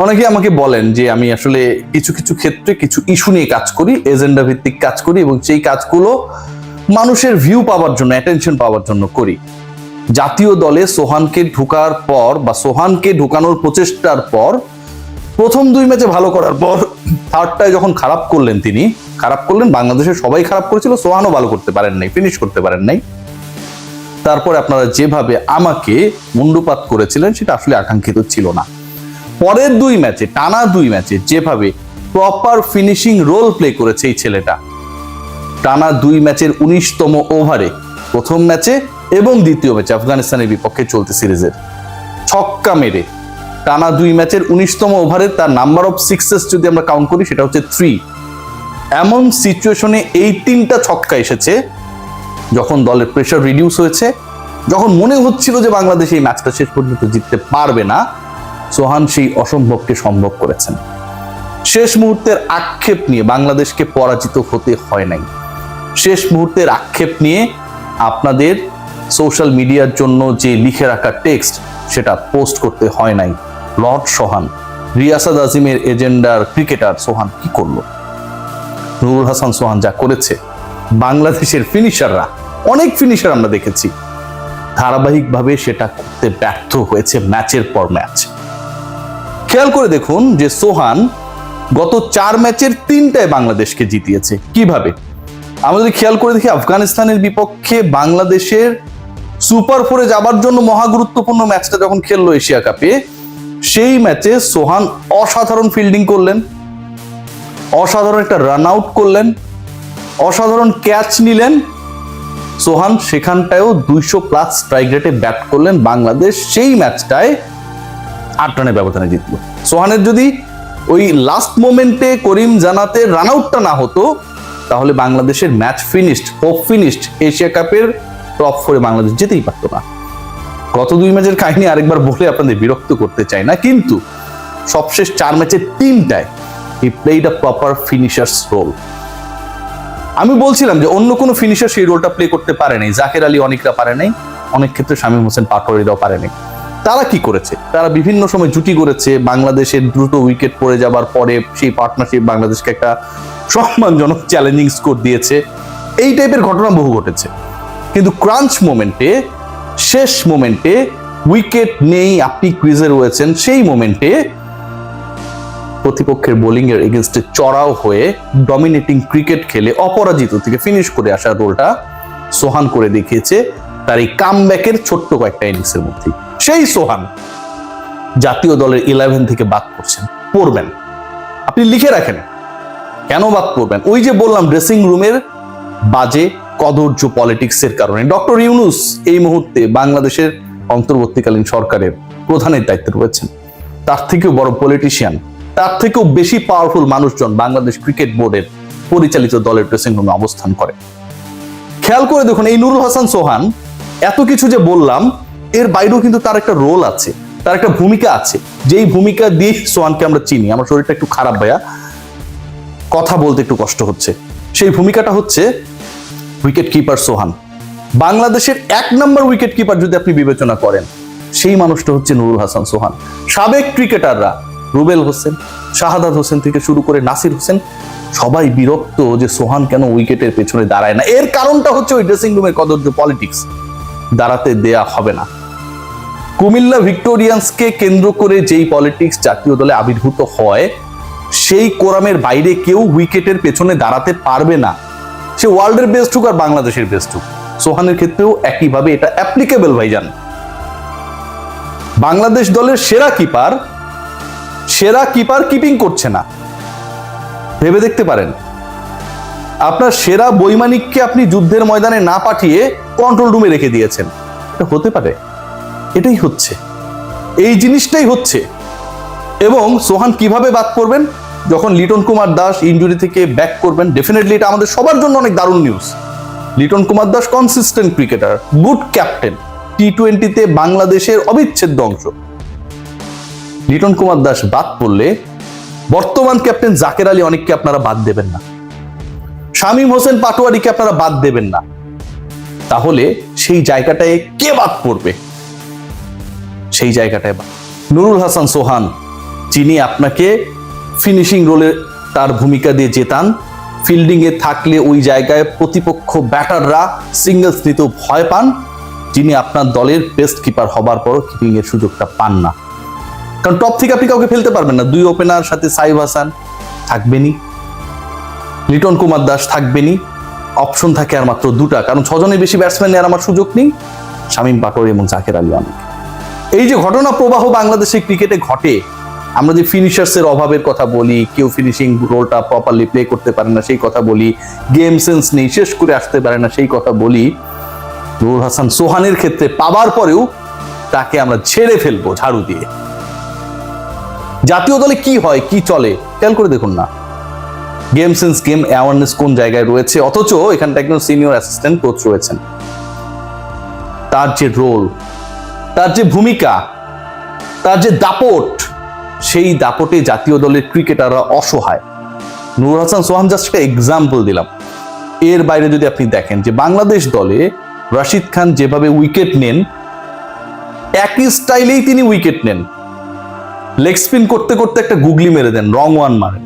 অনেকে আমাকে বলেন যে আমি আসলে কিছু কিছু ক্ষেত্রে কিছু ইস্যু নিয়ে কাজ করি এজেন্ডা ভিত্তিক কাজ করি এবং সেই কাজগুলো মানুষের ভিউ পাওয়ার জন্য অ্যাটেনশন পাওয়ার জন্য করি। জাতীয় দলে সোহানকে ঢোকার পর বা সোহানকে ঢুকানোর প্রচেষ্টার পর, প্রথম দুই ম্যাচে ভালো করার পর থার্ডটায় যখন খারাপ করলেন তিনি, খারাপ করলেন, বাংলাদেশের সবাই খারাপ করেছিল, সোহানও ভালো করতে পারেন নাই ফিনিশ করতে পারেন নাই। তারপরে আপনারা যেভাবে আমাকে মুন্ডুপাত করেছিলেন, সেটা আসলে আকাঙ্ক্ষিত ছিল না। পরের দুই ম্যাচে, টানা দুই ম্যাচে যেভাবে প্রপার ফিনিশিং রোল প্লে করেছে এই ছেলেটা। টানা দুই ম্যাচের উনিশতম ওভারে প্রথম ম্যাচে এবং দ্বিতীয় ম্যাচে আফগানিস্তানের বিপক্ষে চলতে সিরিজের। ছক্কা মেরে টানা দুই ম্যাচের উনিশতম ওভারে তার নাম্বার অফ সিক্সেস যদি আমরা কাউন্ট করি, সেটা হচ্ছে থ্রি এমন সিচুয়েশনে এই তিনটা ছক্কা এসেছে, যখন দলের প্রেশার রিডিউস হয়েছে, যখন মনে হচ্ছিল যে বাংলাদেশ এই ম্যাচটা শেষ পর্যন্ত জিততে পারবে না সোহান সেই অসম্ভবকে সম্ভব করেছেন। শেষ মুহূর্তের আক্ষেপ নিয়ে বাংলাদেশকে পরাজিত হতে হয় নাই। শেষ মুহূর্তের আক্ষেপ নিয়ে আপনাদের সোশ্যাল মিডিয়ার জন্য যে লিখে রাখা টেক্সট, সেটা পোস্ট করতে হয় নাই। লর্ড সোহান, রিয়াসাদ আজিমের এজেন্ডার ক্রিকেটার সোহান কি করল? নুরুল হাসান সোহান যা করেছে, বাংলাদেশের ফিনিশাররা অনেক ফিনিশার আমরা দেখেছি। ধারাবাহিকভাবে সেটা করতে ব্যর্থ হয়েছে ম্যাচের পর ম্যাচ খেয়াল করে দেখুন যে সোহান গত চার ম্যাচের তিনটায় বাংলাদেশকে জিতিয়েছে। কীভাবে? আমরা যদি খেয়াল করে দেখি, আফগানিস্তানের বিপক্ষে বাংলাদেশের সুপার ফোরে যাবার জন্য মহা গুরুত্বপূর্ণ ম্যাচটা যখন খেললো এশিয়া কাপে, সেই ম্যাচে সোহান অসাধারণ ফিল্ডিং করলেন, অসাধারণ একটা রান আউট করলেন, অসাধারণ ক্যাচ নিলেন। সোহান সেখানটায়ও দুইশো প্লাস স্ট্রাইক রেটে ব্যাট করলেন বাংলাদেশ। সেই ম্যাচটায় আট রানের ব্যবধানে জিতলো। সোহানের যদি ওই লাস্ট মোমেন্টে করিম জানাতে রান আউটটা না হতো, তাহলে বাংলাদেশের match finished hope finished Asia কাপের টপ ফোরে বাংলাদেশ যেতেই পারতো না। গত দুই ম্যাচের কাহিনী আরেকবার বলে আপনাদের বিরক্ত করতে চাই না, কিন্তু সবশেষ চার ম্যাচের তিনটায় he played a proper finishers role আমি বলছিলাম যে অন্য কোনো ফিনিশার সেই রোলটা প্লে করতে পারে নাই, জাকের আলী অনেকরা পারে নাই, অনেক ক্ষেত্রে শামীম হোসেন পাটোয়ারিরাও পারে নাই। তারা কি করেছে? তারা বিভিন্ন সময় জুটি করেছে বাংলাদেশের দ্রুত উইকেট পড়ে যাবার পরে সেই পার্টনারশিপ বাংলাদেশকে একটা সম্মানজনক চ্যালেঞ্জিং স্কোর দিয়েছে। এই টাইপের ঘটনা বহু ঘটেছে। কিন্তু ক্রাঞ্চ মোমেন্টে শেষ মোমেন্টে উইকেট নেই, আপনি ক্রিজে রয়েছেন, সেই মোমেন্টে প্রতিপক্ষের বোলিং এর এগেনস্টে চড়াও হয়ে ডমিনেটিং ক্রিকেট খেলে অপরাজিত থেকে ফিনিশ করে আসার রোলটা সোহান করে দেখিয়েছে। তার এই কামব্যাকের ছোট্ট কয়েকটা ইনিংসের মধ্যে সেই সোহান জাতীয় দলের ইলেভেন থেকে বাদ করছেন পড়বেন। আপনি লিখে রাখেন। কেন বাদ করবেন ওই যে বললাম ড্রেসিং রুমের বাজে কদর্য পলিটিক্সের কারণে। ডক্টর ইউনুস এই মুহূর্তে বাংলাদেশের অন্তর্বর্তীকালীন সরকারের প্রধানের দায়িত্বে রয়েছেন। তার থেকেও বড় পলিটিশিয়ান তার থেকেও বেশি পাওয়ারফুল মানুষজন বাংলাদেশ ক্রিকেট বোর্ডের পরিচালিত দলের ড্রেসিং রুমে অবস্থান করে। খেয়াল করে দেখুন, এই নুরুল হাসান সোহান, এত কিছু যে বললাম এর বাইরেও কিন্তু তার একটা রোল আছে, তার একটা ভূমিকা আছে। যেই ভূমিকা দিয়ে সোহানকে আমরা চিনি, আমার শরীরটা একটু খারাপ ভাইয়া। কথা বলতে একটু কষ্ট হচ্ছে। সেই ভূমিকাটা হচ্ছে উইকেট কিপার সোহান। বাংলাদেশের এক নম্বর উইকেট কিপার যদি আপনি বিবেচনা করেন, সেই মানুষটা হচ্ছে নুরুল হাসান সোহান। সাবেক ক্রিকেটাররা রুবেল হোসেন, শাহাদাত হোসেন থেকে শুরু করে নাসির হোসেন, সবাই বিরক্ত যে সোহান কেন উইকেটের পেছনে দাঁড়ায় না। এর কারণটা হচ্ছে ওই ড্রেসিং রুমের কদর্য পলিটিক্স দাঁড়াতে দেয়া হবে না। কুমিল্লা ভিক্টোরিয়ান্সকে কেন্দ্র করে যেই পলিটিক্স জাতীয় দলে আবির্ভূত হয়, সেই কোরামের বাইরে কেউ উইকেটের পেছনে দাঁড়াতে পারবে না। সে ওয়ার্ল্ডের বেস্ট হোক আর বাংলাদেশের বেস্ট হোক সোহানের ক্ষেত্রেও একইভাবে এটা অ্যাপ্লিকেবল ভাইজান। বাংলাদেশ দলের সেরা কিপার সেরা কিপার কিপিং করছে না। ভেবে দেখতে পারেন। আপনার সেরা বৈমানিককে আপনি যুদ্ধের ময়দানে না পাঠিয়ে কন্ট্রোল রুমে রেখে দিয়েছেন। এটা হতে পারে। এটাই হচ্ছে। এই জিনিসটাই হচ্ছে। এবং সোহান কীভাবে বাদ করবেন যখন লিটন কুমার দাস ইনজুরি থেকে ব্যাক করবেন ডেফিনেটলি এটা আমাদের সবার জন্য অনেক দারুণ news Liton Kumar Das consistent cricketer good captain T টোয়েন্টিতে বাংলাদেশের অবিচ্ছেদ্য অংশ। লিটন কুমার দাস বাদ পড়লে বর্তমান ক্যাপ্টেন জাকের আলী অনেককে আপনারা বাদ দেবেন না। শামীম হোসেন পাটোয়ারিকে আপনারা বাদ দেবেন না। তাহলে সেই জায়গাটায় কে বাদ পড়বে? সেই জায়গাটায় নুরুল হাসান সোহান, যিনি আপনাকে ফিনিশিং রোলে তার ভূমিকা দিয়ে জেতান ফিল্ডিংয়ে থাকলে ওই জায়গায় প্রতিপক্ষ ব্যাটাররা সিঙ্গেলস নিতেও ভয় পান, যিনি আপনার দলের বেস্ট কিপার হবার পরও কিপিং এর সুযোগটা পান না। কারণ টপ থেকে আপনি কাউকে ফেলতে পারবেন না। দুই ওপেনার সাথে সাইব হাসান থাকবেনই। লিটন কুমার দাস থাকবেনই। অপশন থাকে আর মাত্র দুটা। কারণ ছজনের বেশি ব্যাটসম্যান নেওয়ার আমার সুযোগ নেই। শামীম পাটোয়ারি এবং জাকের আলী অনেক। এই যে ঘটনা প্রবাহ বাংলাদেশের ক্রিকেটে ঘটে, আমরা যে ফিনিশার্স এর অভাবের কথা বলি, কেউ ফিনিশিং রোলটা প্রপারলি প্লে করতে পারে না সেই কথা বলি গেম সেন্স নেই, শেষ করে আসতে পারে না সেই কথা বলি, নুরুল হাসান সোহানের ক্ষেত্রে পাবার পরেও তাকে আমরা ছেড়ে ফেলব ঝাড়ু দিয়ে। জাতীয় দলে কি হয়, কি চলে, খেয়াল করে দেখুন না। গেম সেন্স গেম অ্যাওয়ারনেস কোন জায়গায় রয়েছে, অথচ এখানটা একজন সিনিয়র অ্যাসিস্ট্যান্ট কোচ রয়েছেন। তার যে রোল তার যে ভূমিকা, তার যে দাপট, সেই দাপটে জাতীয় দলের ক্রিকেটাররা অসহায়। নুর হাসান, সোহান জাস্ট একটা এক্সাম্পল দিলাম। এর বাইরে যদি আপনি দেখেন যে বাংলাদেশ দলে রাশিদ খান যেভাবে উইকেট নেন, একই স্টাইলেই তিনি উইকেট নেন। লেগ স্পিন করতে করতে একটা গুগলি মেরে দেন রং ওয়ান মারেন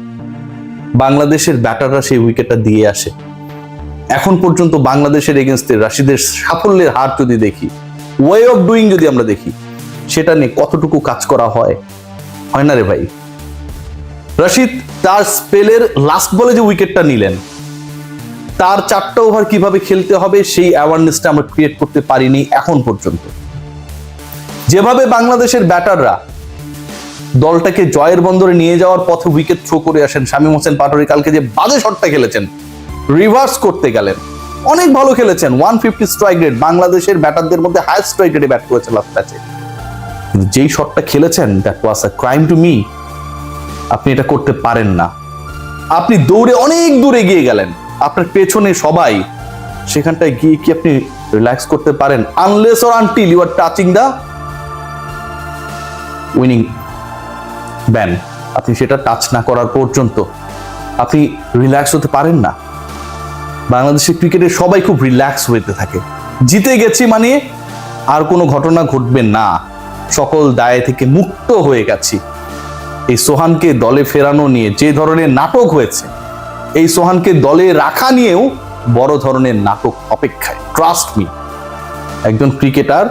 বাংলাদেশের ব্যাটাররা সেই উইকেটটা দিয়ে আসে। এখন পর্যন্ত বাংলাদেশের এগেনস্টে রাশিদের সাফল্যের হার যদি দেখি ওয়ে অফ ডুইং যদি আমরা দেখি, সেটা নিয়ে কতটুকু কাজ করা হয়? হয় না রে ভাই? রশিদ, তার স্পেলের লাস্ট বলে যে উইকেটটা নিলেন, তার চারটা ওভার কীভাবে খেলতে হবে সেই অ্যাওয়ারনেসটা আমরা ক্রিয়েট করতে পারিনি এখন পর্যন্ত। যেভাবে বাংলাদেশের ব্যাটাররা দলটাকে জয়ের বন্দরে নিয়ে যাওয়ার পথে উইকেট থ্রো করে আসেন, শামীম হোসেন পাটোয়ারি কালকে যে বাজে শটটা খেলেছেন রিভার্স করতে গেলেন অনেক ভালো খেলেছেন। ওয়ান ফিফটি স্ট্রাইক রেট বাংলাদেশের ব্যাটারদের মধ্যে হাইস্ট স্ট্রাইক রেটে ব্যাট করেছে লাস্ট ম্যাচে। কিন্তু যেই শটটা খেলেছেন that was a crime to me আপনি এটা করতে পারেন না। আপনি দৌড়ে অনেক দূরে গিয়ে গেলেন। আপনার পেছনে সবাই, সেখানটায় গিয়ে কি আপনি রিল্যাক্স করতে পারেন? Unless or until you are touching the winning ban আপনি সেটা টাচ না করার পর্যন্ত। আপনি রিল্যাক্স হতে পারেন না। বাংলাদেশের ক্রিকেটে সবাই খুব রিল্যাক্স হইতে থাকে। জিতে গেছি মানে আর কোনো ঘটনা ঘটবে না। সকল দায় থেকে মুক্ত হয়ে গেছি। এই সোহানকে দলে ফেরানো নিয়ে যে ধরনের নাটক হয়েছে, এই সোহানকে দলে রাখা নিয়েও বড় ধরনের নাটক অপেক্ষায়। ট্রাস্ট মি একজন ক্রিকেটার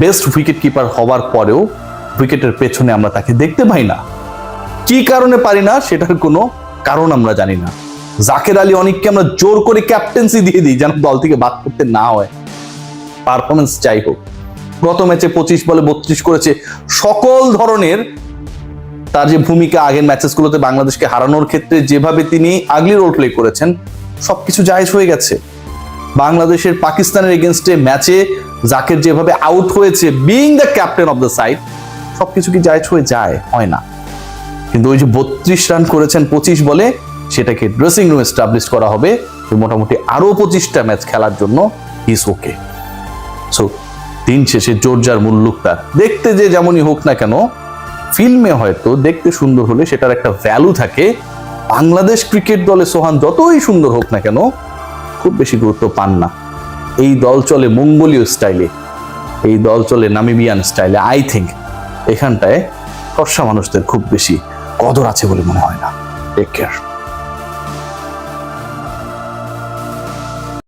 বেস্ট উইকেট কিপার হওয়ার পরেও উইকেটের পেছনে আমরা তাকে দেখতে পাই না। কি কারণে পারি না সেটার কোনো কারণ আমরা জানি না। জাকের আলী অনেককে আমরা জোর করে ক্যাপ্টেন্সি দিয়ে দিই যেন দল থেকে বাদ করতে না হয়। পারফরমেন্স যাই হোক, গত ম্যাচে পঁচিশ বলে বত্রিশ করেছে। সকল ধরনের তার যে ভূমিকা আগের ম্যাচেসগুলোতে বাংলাদেশকে হারানোর ক্ষেত্রে যেভাবে তিনি আগলি রোল প্লে করেছেন, সবকিছু জায়েজ হয়ে গেছে। বাংলাদেশের পাকিস্তানের এগেনস্টে ম্যাচে জাকের যেভাবে আউট হয়েছে being the captain of the side সবকিছু কি জায়েজ হয়ে যায়? হয় না। কিন্তু ওই যে বত্রিশ রান করেছেন পঁচিশ বলে সেটাকে ড্রেসিং রুম এস্টাবলিশ করা হবে। মোটামুটি আরও পঁচিশটা ম্যাচ খেলার জন্য ইস ওকে সো দিন শেষে জোরজার মুল্লুক তার দেখতে যে যেমনই হোক না কেন ফিল্মে হয়তো দেখতে সুন্দর হলে সেটার একটা ভ্যালু থাকে। বাংলাদেশ ক্রিকেট দলে সোহান যতই সুন্দর হোক না কেন, খুব বেশি গুরুত্ব পান না। এই দল চলে মঙ্গোলীয় স্টাইলে এই দল চলে নামিবিয়ান স্টাইলে আই থিঙ্ক এখানটায় ফর্সা মানুষদের খুব বেশি কদর আছে বলে মনে হয় না। Take care